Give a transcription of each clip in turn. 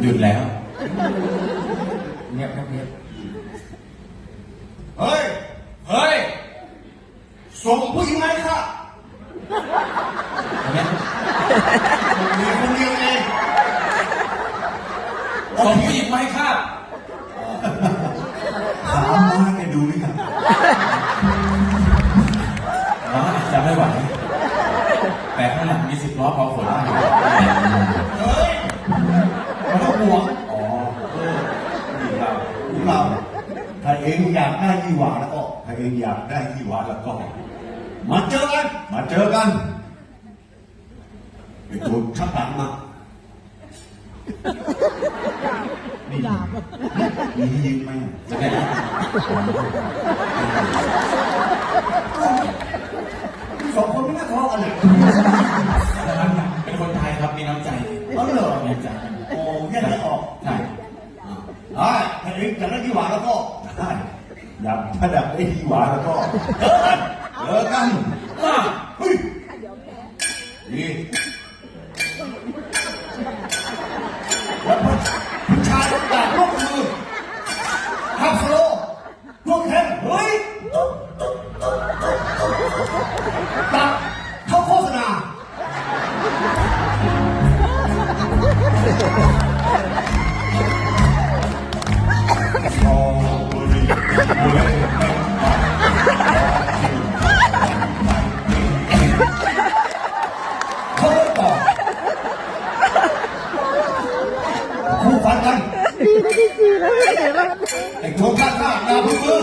หยุดแล้ว เงียบครับเงียบเฮ้ย เฮ้ย ส่งผู้หญิงไหมาให้ข้าเห็นไหมมีคนเดียวเองส่งผู้หญิงมาให้ข้าถามมาแกดูหรือยังอ๋อจะไม่ไหว แต่ข้างหลังมีสิบล้อเผาขนได้เฮ้ยมันต้องห่วงอ๋อเออดีเราพวกเราถ้าเองอยากได้ยี่หวาแล้วก็ถ้าเองอยากได้ยี่หวาแล้วก็ มาเจอกัน มาเจอกันไอ้ตัวชักหลังมานี่มียิงไหมจะได้ สองคนไม่น่าทะเลาะกันเลยเป็นคนไทยครับมีน้ำใจอ๋อเหรอมีน้ำใจโอ้แยกไม่ออกใช่ได้ถ้าเองอยากได้ยี่หวานแล้วก็ได้อย่าถ้าอยากได้ยี่หวานแล้วก็เจอกันเจอกันว้าเฮ้ยนี่แล้วผู้ชาย คู่ฟันกันดีนะที่สี่แล้วไม่เห็นแล้วไอ้โจรข้างหน้าหน้าพื้นมือ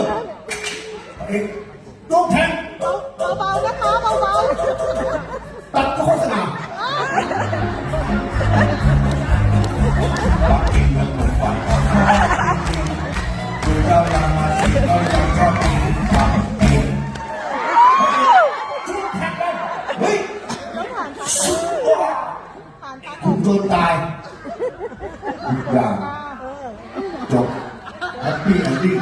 ผ่านตาขคุอณงโดนตายทุกอย่างเออจบแฮปปี้เอนดิ้ง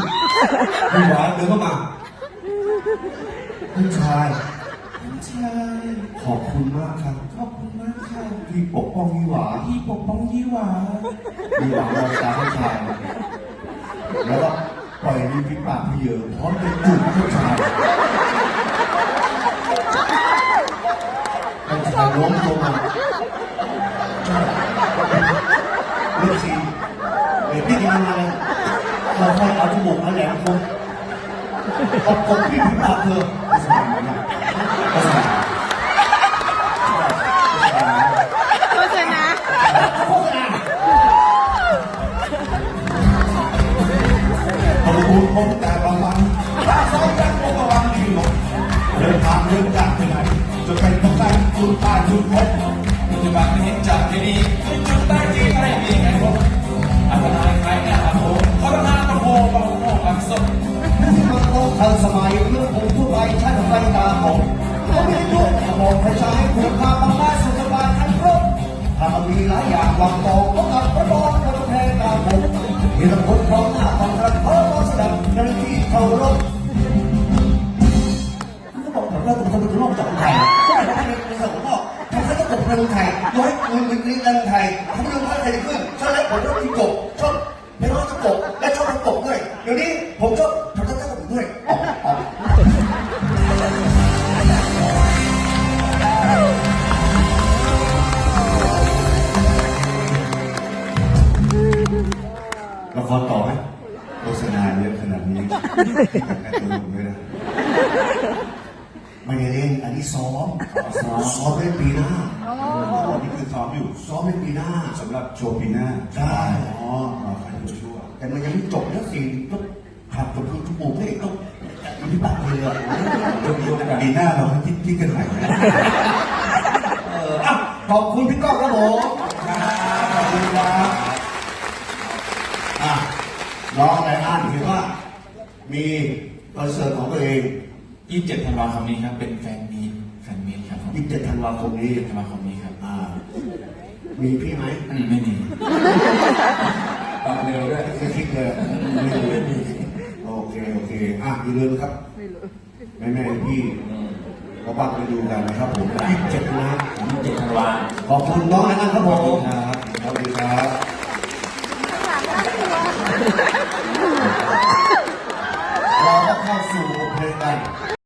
พี่หวานเดินเข้ามาผู้ชายผู้ชายขอบคุณมากครับขอบคุณมากครับที่ปกป้องยี่หวาพี่ปกป้องยี่หวายี่หวามองตาผู้ชายแล้วก็ปล่อยนิ้วพิปากพี่เยอะพร้อมเป็นจุดผู้ชายผู้ชายล้มลงมา เลือกสีเดี๋ยวพี่จะมาเลยเราค่อยเอาจมูกมาแหลมคมตบตบพี่พิปากเธอไม่สบาไหมไม่สบายโฆษณาโฆษณาขอบคุณผมแต่บางวันถ้าซ้อมกันผมก็วางดีหมดเดินทางเดินจากไปไหนจะเป็นต้องการจุดตาจุดพบ จะบางไม่เห็นจับที่นี่จุดใต้ที่ไม่มีใครพบอันตรายใครเน้าโผล่เขาต้องหน้าต้องโผล่ต้องโผล่ปักศพนั่นที่มันโตทันสมัยเรื่องผมทั่วไปใช้ทำไฟตาผมเขาไม่ได้ด้วยบอกให้ใช้คุณค่าบางบ้าสุขสบายทั้งครบถ้ามีหลายอย่างวางกองก็ตัดกระบอำให้ต้องไทยร้อยมือมือนี้เล่นไทยทำให้เราไทยขึ้นชอบเล่นผมชอบกินกบชอบเป็นร้องกบและชอบทำกบด้วยเดี๋ยวนี้ผมชอบทำท่ากบด้วยละครต่อไหมโฆษณาเยอะขนาดนี้แค่ตัวผมด้วยนะ ไม่ได้เล่นอันนี้ ซ้อมซ้อมซ้อมเป็นปีหน้าอ๋อนี่คือซ้อมอยู่ซ้อมเป็นปีหน้าสำหรับโชว์ปีหน้าใช่อ๋อใครจะชั่วแต่มันยังไม่จบนะสิต้องขับจบทุกชั่วโมงให้ต้องมันที่ปากเลยอะเดี๋ยวมีโอกาสปีหน้าเราให้คิดคิดกันใหม่นะเอออะขอบคุณพี่ก้องครับผมครับขอบคุณครับอะน้องไรอันเห็นว่ามีคอนเสิร์ตของตัวเอง27ธันวาคมนี้ครับ เป็นแฟนมีตแฟ นมีตครับผม27ธันวาคมนี้27ธันวาคมนี้ครับอ่า มีพี่ไหมอืมไม่มีตอบเร็วด้วยไม่คิดเลยไม่มีไม่มีโอเค โอเค อะอย่าลืมครับแม่แม่พี่ก็บังไปดูกันนะครับผม27นะเจ็ดธันวาขอบคุณน้องนะครับผม ครับสวัสดีครับ